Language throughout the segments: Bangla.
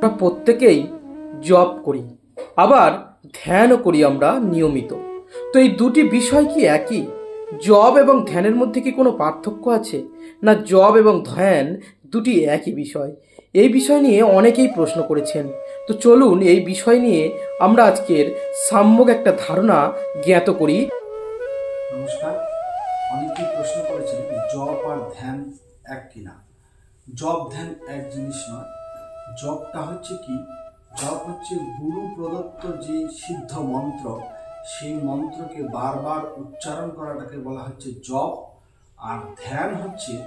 আমরা প্রত্যেকেই জব করি, আবার ধ্যানও করি আমরা নিয়মিত। তো এই দুটি বিষয় কি একই? জব এবং ধ্যানের মধ্যে কি কোনো পার্থক্য আছে? না জব এবং ধ্যান দুটি একই বিষয়? এই বিষয় নিয়ে অনেকেই প্রশ্ন করেছেন। তো চলুন এই বিষয় নিয়ে আমরা আজকের সাম্যক একটা ধারণা জ্ঞাত করি। নমস্কার। অনেকেই প্রশ্ন করেছেন জব আর ধ্যান এক কিনা? জব ধ্যান এক জিনিস নয়। জপটা হচ্ছে কি? জপ হচ্ছে গুরু প্রদত্ত যে সিদ্ধ মন্ত্র, সেই মন্ত্রকে বারবার উচ্চারণ করাটাকে বলা হচ্ছে জপ। আর ধ্যান হচ্ছে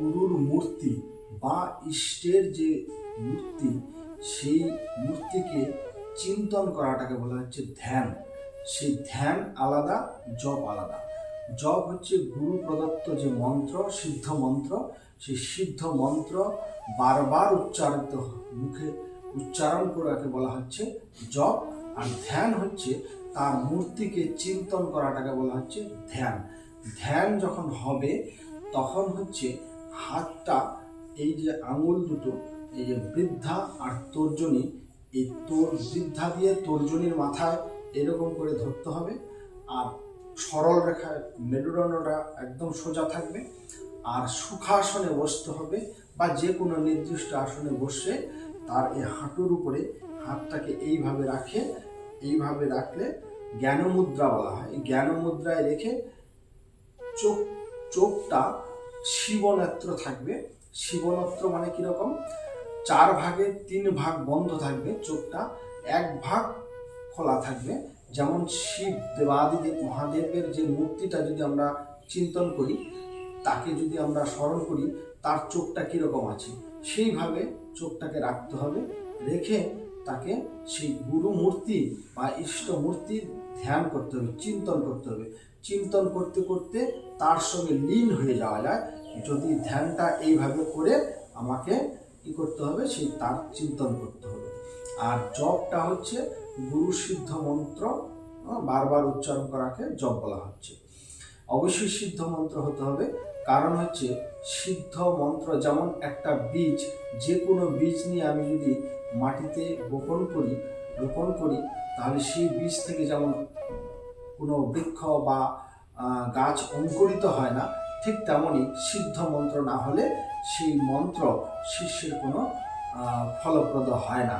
গুরুর মূর্তি বা ইষ্টের যে মূর্তি, সেই মূর্তিকে চিন্তন করাটাকে বলা হচ্ছে ধ্যান। সেই ধ্যান আলাদা, জপ আলাদা। জপ হচ্ছে গুরু প্রদত্ত যে মন্ত্র, সিদ্ধ মন্ত্র। সেই সিদ্ধ মন্ত্র বারবার উচ্চারিত মুখে উচ্চারণ করাকে বলা হচ্ছে জপ। আর ধ্যান হচ্ছে তার মূর্তিকে চিন্তন করাটাকে বলা হচ্ছে ধ্যান। ধ্যান যখন হবে, তখন হচ্ছে হাতটা এই যে আঙুল দুটো, এই যে বৃদ্ধা আর তর্জনী, এই তোর বৃদ্ধা দিয়ে তর্জনীর মাথায় এরকম করে ধরতে হবে। আর সরল রেখায় মেরুদণ্ডটা একদম সোজা থাকবে আর সুখাসনে বসতে হবে বা যে কোনো নির্দিষ্ট আসনে বসে তার এই হাঁটুর উপরে হাতটাকে এইভাবে রাখে, এইভাবে রাখলে জ্ঞান মুদ্রা বলা হয়। জ্ঞান মুদ্রায় রেখে চোখ, চোখটা শিবনেত্র থাকবে। শিবনেত্র মানে কীরকম? চার ভাগে তিন ভাগ বন্ধ থাকবে, চোখটা এক ভাগ খোলা থাকবে। যেমন শিব দেবাদিদেব মহাদেবের যে মূর্তিটা যদি আমরা চিন্তন করি, তাকে যদি আমরা স্মরণ করি, তার চোখটা কীরকম আছে? সেইভাবে চোখটাকে রাখতে হবে, রেখে তাকে সেই গুরু মূর্তি বা ইষ্ট মূর্তি ধ্যান করতে হবে, চিন্তন করতে হবে। চিন্তন করতে করতে তার সঙ্গে লীন হয়ে যাওয়া যায়। যদি ধ্যানটা এইভাবে করে আমাকে কি করতে হবে? সেই তার চিন্তন করতে হবে। আর জপটা হচ্ছে গুরু সিদ্ধ মন্ত্র বারবার উচ্চারণ করাকে জপ বলা হচ্ছে। অবশ্যই সিদ্ধ মন্ত্র হতে হবে। কারণ হচ্ছে, সিদ্ধ মন্ত্র যেমন একটা বীজ যে কোনো বীজ নিয়ে আমি যদি মাটিতে বপন করি, রোপণ করি, তাহলে সেই বীজ থেকে যেমন কোনো বৃক্ষ বা গাছ অঙ্কুরিত হয় না, ঠিক তেমনই সিদ্ধ মন্ত্র না হলে সেই মন্ত্র শিষ্যের কোনো ফলপ্রদ হয় না।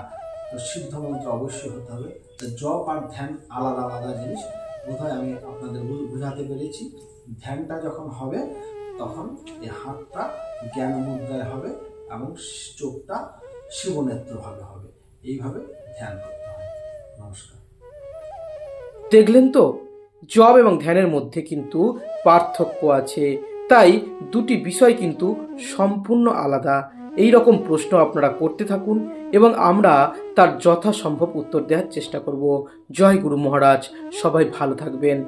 তো সিদ্ধ মন্ত্র অবশ্যই হতে হবে তো জপ আর ধ্যান আলাদা আলাদা জিনিস। বোধহয় আমি আপনাদের বোঝাতে পেরেছি। ধ্যানটা যখন হবে, তখন এই হাতটা জ্ঞান মুদ্রায় হবে এবং চোখটা শিবনেত্রভাবে হবে। এইভাবে ধ্যান করতে হয় নমস্কার। দেখলেন তো? জব এবং ধ্যানের মধ্যে কিন্তু পার্থক্য আছে। তাই দুটি বিষয় কিন্তু সম্পূর্ণ আলাদা। এই রকম প্রশ্ন আপনারা করতে থাকুন। এবং আমরা তার যথাসম্ভব উত্তর দেওয়ার চেষ্টা করব। জয় গুরু মহারাজ সবাই ভালো থাকবেন।